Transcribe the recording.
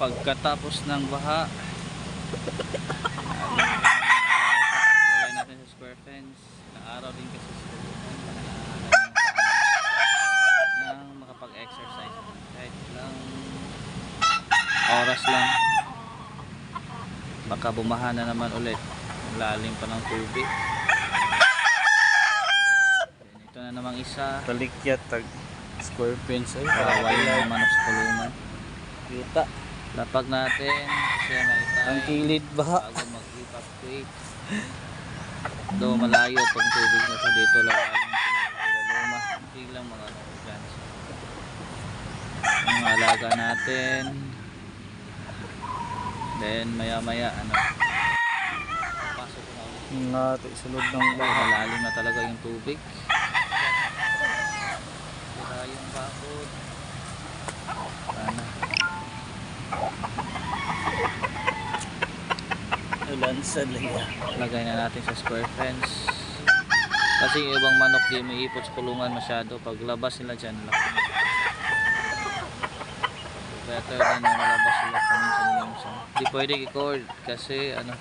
pagkatapos ng baha. Lagay natin sa square fence. Naaraw din kasi sa nang makapag-exercise. Kahit lang oras lang. Baka bumaha na naman ulit. Lalim pa ng tubig. Then, ito na namang isa. Talikyat tag square fence. Ay. Kawawa yung manok sa kulungan. Kita. Lapag natin siya maitay Ang kilid ba? bago mag-evacuate. Do malayo pag tubig na sa dito lang alam luma. Hindi lang mga plants. Ang alaga natin. Then maya maya ano. Pasok na ulit. Sulod ng malalim na talaga yung tubig. Ulan sa liya. lagay na natin sa square fence. Kasi yung ibang manok di may ipot sa kulungan masyado. Paglabas nila dyan laki. Better na malabas sila paminsan minsan di pwede i-cord kasi ano